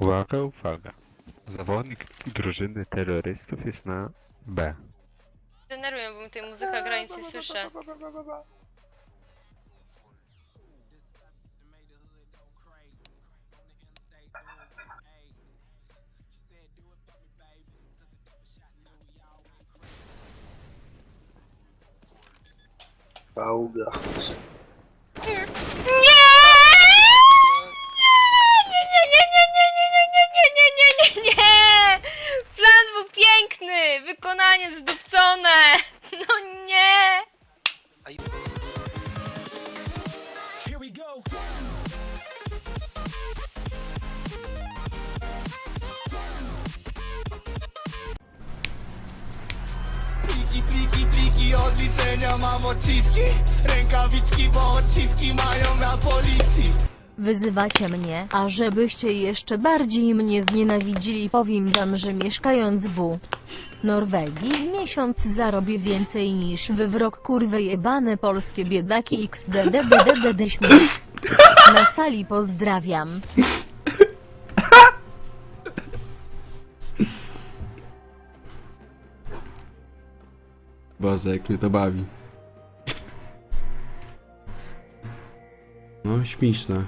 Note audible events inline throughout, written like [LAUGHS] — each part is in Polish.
Uwaga, uwaga. Zawodnik drużyny terrorystów jest na B. Denerwują, bo mi tej muzyka gra, nic nie słyszę. Pałga. Pliki, pliki, pliki, odliczenia mam odciski Rękawiczki, bo odciski mają na policji Wyzywacie mnie, a żebyście jeszcze bardziej mnie znienawidzili powiem wam, że mieszkając w Norwegii w miesiąc zarobię więcej niż wy w rok kurwy jebane polskie biedaki xdddddd śmiech. Na sali pozdrawiam. Boże, jak mnie to bawi. No, śmieszne.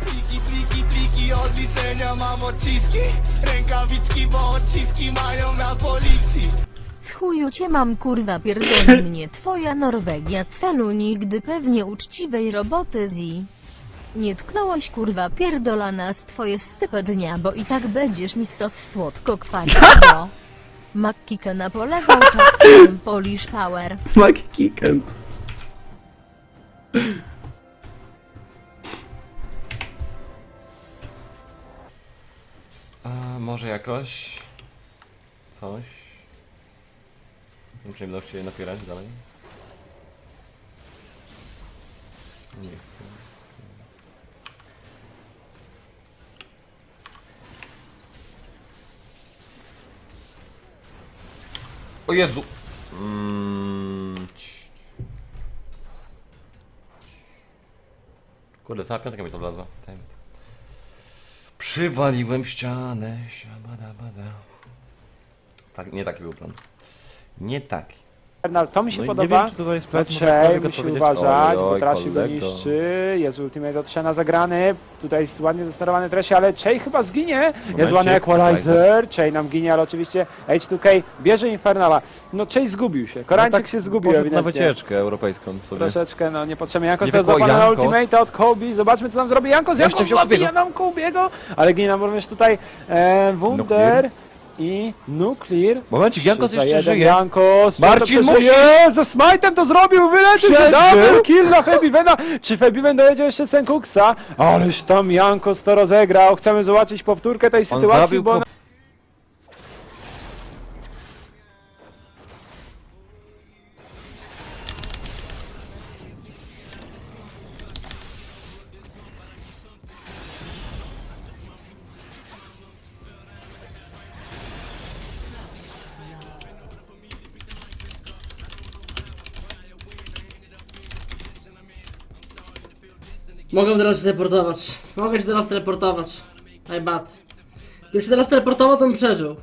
Pliki, pliki, pliki, odliczenia mam odciski Rękawiczki, bo odciski mają na policji W chuju cię mam kurwa pierdoli [LAUGHS] mnie twoja Norwegia cfelu nigdy pewnie uczciwej roboty zi. Nie tknąłeś kurwa pierdola nas twoje stypę dnia, bo i tak będziesz mi sos słodko kwaśnego. [LAUGHS] Makkika napolewał czasem [LAUGHS] Polish Power. Maki Kiken. A może jakoś... Coś... Nie wiem, czy nie będą się napierać dalej. Nie chcę. O Jezu! Mm. Kurde, cała piątka mi to wlazła. Przywaliłem ścianę, siabadabada. Tak, nie taki był plan. Nie taki. To mi się No i podoba. Nie wiem, czy tutaj jest może Raczej ktokolwiek musi uważać, Oj, bo oj, Trashi go kolego. niszczy, jest ultimate od Trzena zagrany, tutaj jest ładnie zesterowany Trashi, ale Chey chyba zginie, jest Momencik, ładny Equalizer, Chey nam ginie, ale oczywiście H2K bierze Infernala. No Chey zgubił się, Koreańczyk się zgubił Poszedł na ewidentnie. wycieczkę europejską sobie. Troszeczkę, no niepotrzebnie. Jankos Nie teraz na Jankos. ultimate od Kobe, zobaczmy co nam zrobi Jankos, Jeszcze Jankos wziął zabija Kubiego. nam Kubiego, ale ginie nam również tutaj e, Wunder. I Nuclear. Momencik, Jankos jeszcze żyje. Jankos, Marcin, przeżyje? Ze smite'em to zrobił, wyleczył się, Przeżył. double kill na Heavywena. Czy Heavyven dojedzie jeszcze Senkuksa? Ależ tam Jankos to rozegrał. Chcemy zobaczyć powtórkę tej sytuacji, zabił bo... ko- Mogę teraz się teleportować. Mogę się teraz teleportować. I bad. Gdybym się teraz teleportował, to bym przeżył.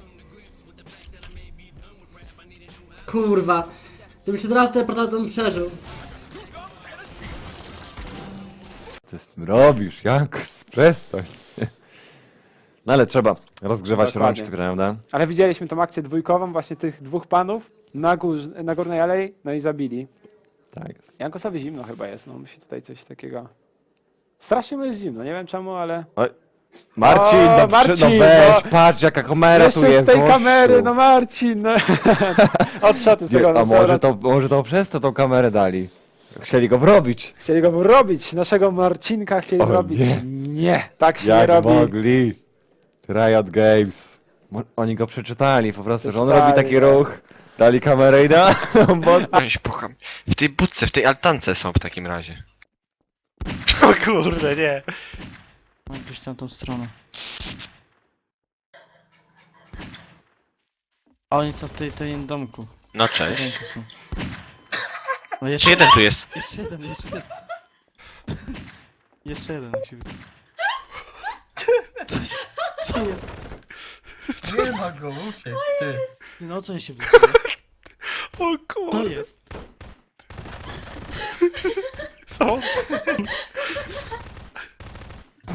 Kurwa. Gdybym się teraz teleportował, to bym przeżył. Co z tym robisz, Jankos? Przestań. No ale trzeba rozgrzewać Dokładnie. rączki, prawda? Ale widzieliśmy tą akcję dwójkową właśnie tych dwóch panów na, górz, na górnej alei, no i zabili. Tak jest. Jankosowi zimno chyba jest, no musi tutaj coś takiego... Strasznie mu jest zimno, nie wiem czemu, ale... Marcin, O, no, Marcin, Marcin, no weź, no. patrz jaka kamera tu Jeszcze jest, z tej gościu. kamery, no Marcin! No. [LAUGHS] Odszedł z tego Nie, A może restauracji. to, może to przez to tą kamerę dali? Chcieli go wrobić. Chcieli go robić, naszego Marcinka chcieli O robić. nie. Nie, tak się Jak nie robi. mogli? Riot Games. Mo- Oni go przeczytali po prostu, że on robi taki no. ruch. Dali kamerę i da. [LAUGHS] Bo... Ja się pucham. W tej budce, w tej altance są w takim razie. [LAUGHS] O kurde, nie. Mam pójść na tą stronę. A oni są w tej, tej domku. No cześć. Ręku są. No Czy jeszcze, jeden tu jest? jeszcze jeden, jeszcze jeden. Jeszcze jeden musi być. Co jest? Nie ma go, uciekł, ty. No co się O kurwa. To jest. Co?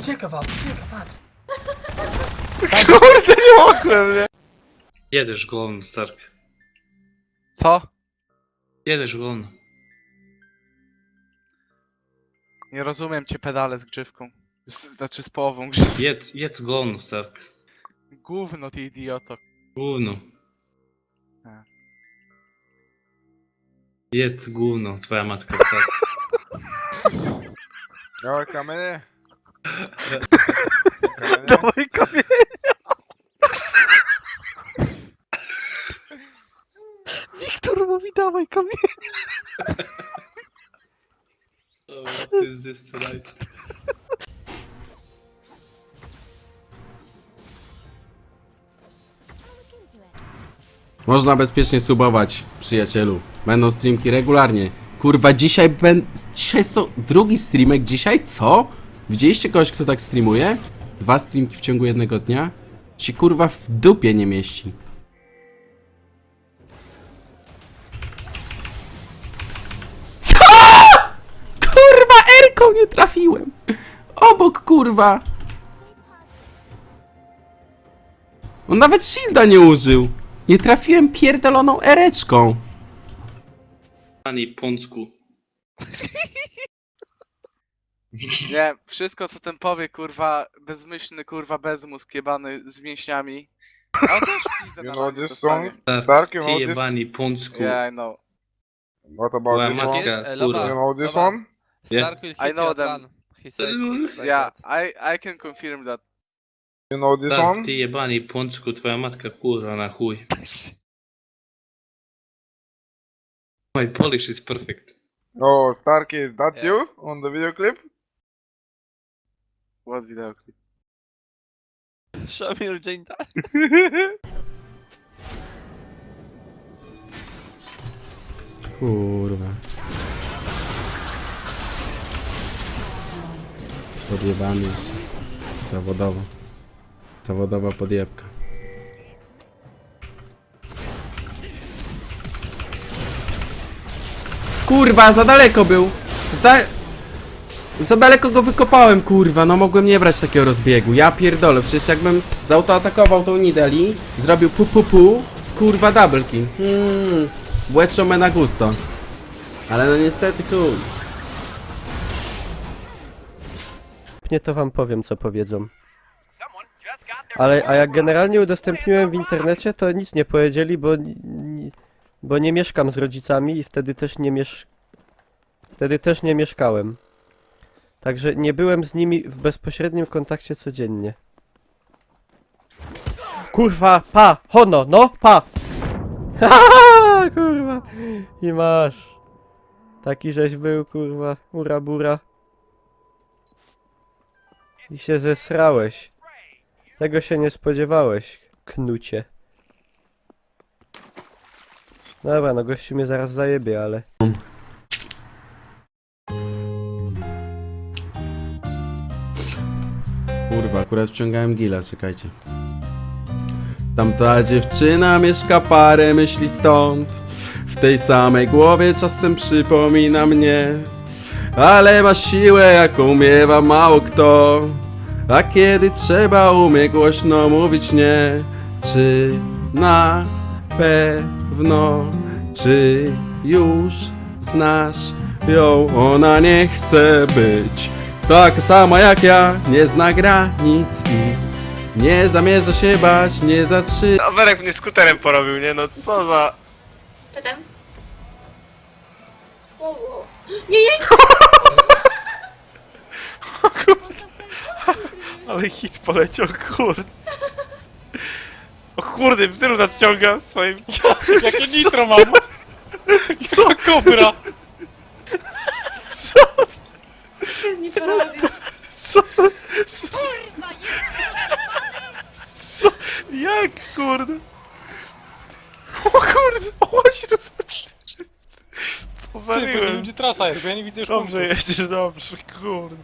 Ucieka wam, ucieka, patrz. Kurde, nie mogłem, nie? Jedziesz głową, Stark. Co? Jedziesz głową. Nie rozumiem cię pedale z grzywką. Z, znaczy z połową grzywki. Jedz, jedz głową, Stark. Gówno, ty idioto. Gówno. A. Jedz gówno, twoja matka, Stark. Dawaj kamienie. [LAUGHS] Dawaj kamienie. Wiktor mówi dawaj kamienie. Oh, what is this tonight? Można bezpiecznie subować, przyjacielu. Będą streamki regularnie. Kurwa, dzisiaj ben... Dzisiaj są... Drugi streamek dzisiaj? Co? Widzieliście kogoś, kto tak streamuje? Dwa streamki w ciągu jednego dnia? Ci kurwa w dupie nie mieści. Co? Kurwa, Erką nie trafiłem. Obok, kurwa. On nawet shielda nie użył. Nie trafiłem pierdoloną ereczką. Pani Pączku. [LAUGHS] Nie, wszystko co ten powie, kurwa, bezmyślny, kurwa, bezmózg jebany z mięśniami. A on też pizdę na ramię dostanie. Stark, ty jebani Pączku. Yeah, I know. Twoja matka, kurwa. know this one? Yeah. I know them. He said Yeah, I, I can confirm that. Stark, ty jebani Pączku, twoja matka, kurwa, na chuj. [LAUGHS] My Polish is perfect. Oh, Starky, that you on the video clip? What video clip? Show me your dzień [LAUGHS] Kurwa. Podjebany jeszcze. Zawodowo. Zawodowa podjebka. Kurwa, za daleko był. Za... Za daleko go wykopałem, kurwa, no mogłem nie brać takiego rozbiegu. Ja pierdolę, przecież jakbym zautoatakował tą Nidali, zrobił pu pu pu, kurwa double kill. Hmm, Błeczo me na gusto. Ale no niestety chuj. Nie to wam powiem, co powiedzą. Ale, a jak generalnie udostępniłem w internecie, to nic nie powiedzieli, bo, bo nie mieszkam z rodzicami i wtedy też nie miesz... Wtedy też nie mieszkałem. Także nie byłem z nimi w bezpośrednim kontakcie codziennie. Kurwa, pa, hono, no, pa! [LAUGHS] Haha, kurwa. I masz. Taki żeś był, kurwa, ura bura. I się zesrałeś. Tego się nie spodziewałeś, knucie. Dobra, no gościu mnie zaraz zajebie, ale... Kurwa, akurat wciągałem gila, czekajcie. Tamta dziewczyna mieszka parę myśli stąd. W tej samej głowie czasem przypomina mnie. Ale ma siłę, jaką miewa mało kto. A kiedy trzeba, umie głośno mówić nie. Czy na pewno, czy już znasz ją? Ona nie chce być tak sama jak ja, nie zna granic i nie zamierza się bać, nie zatrzy... A Werek mnie skuterem porobił, nie? No co za... Potem. Nie, nie, [LAUGHS] Ale hit poleciał, kurde. O kurde, wzyru nadciąga swoim... [LAUGHS] Jakie nitro mam? Co kobra? nie porobię. Jak, kurde? O kurde, o się rozpocznie. Co za ryłem? gdzie trasa jest, bo ja nie widzę już Dobrze jeździsz, dobrze, kurde.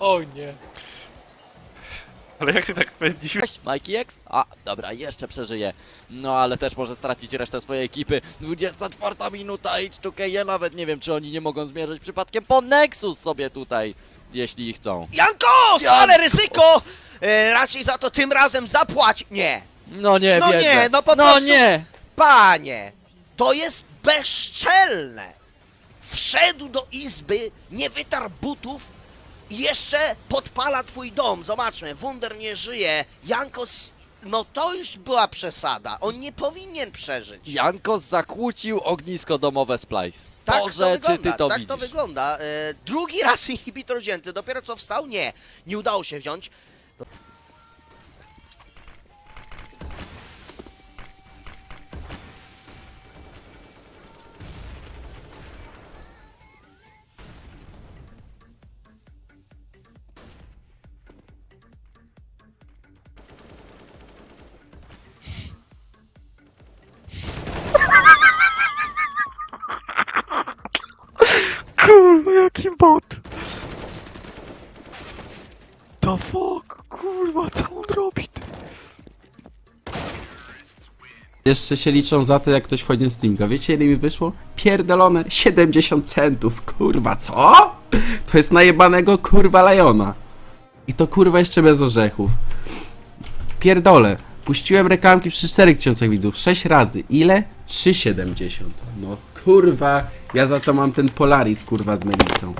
O nie. Ale jak ty tak pędzisz? Mikey X? A, dobra, jeszcze przeżyje. No ale też może stracić resztę swojej ekipy. 24 minuta i 2 ja nawet nie wiem, czy oni nie mogą zmierzyć przypadkiem po Nexus sobie tutaj, jeśli chcą. Jankos, Janko! ale ryzyko! E, raczej za to tym razem zapłać. Nie. No nie, No wierzę. nie, no po no prostu- nie! Panie, to jest bezczelne. Wszedł do izby, nie wytarł butów i jeszcze podpala twój dom. Zobaczmy, Wunder nie żyje. Jankos, no to już była przesada. On nie powinien przeżyć. Jankos zakłócił ognisko domowe Splice. Tak to Boże, wygląda, czy ty to tak widzisz? to wygląda. E, drugi raz [LAUGHS] inhibitor wzięty, dopiero co wstał? Nie, nie udało się wziąć. Jaki bot! The fuck? Kurwa, co on robi, ty? Jeszcze się liczą za to, jak ktoś wchodzi na streamka. Wiecie, ile mi wyszło? Pierdolone 70 centów. Kurwa, co? To jest najebanego kurwa Lajona. I to kurwa jeszcze bez orzechów. Pierdolę. Puściłem reklamki przy 4000 widzów 6 razy. Ile? 3,70. No kurwa, ja za to mam ten Polaris kurwa z Melicą.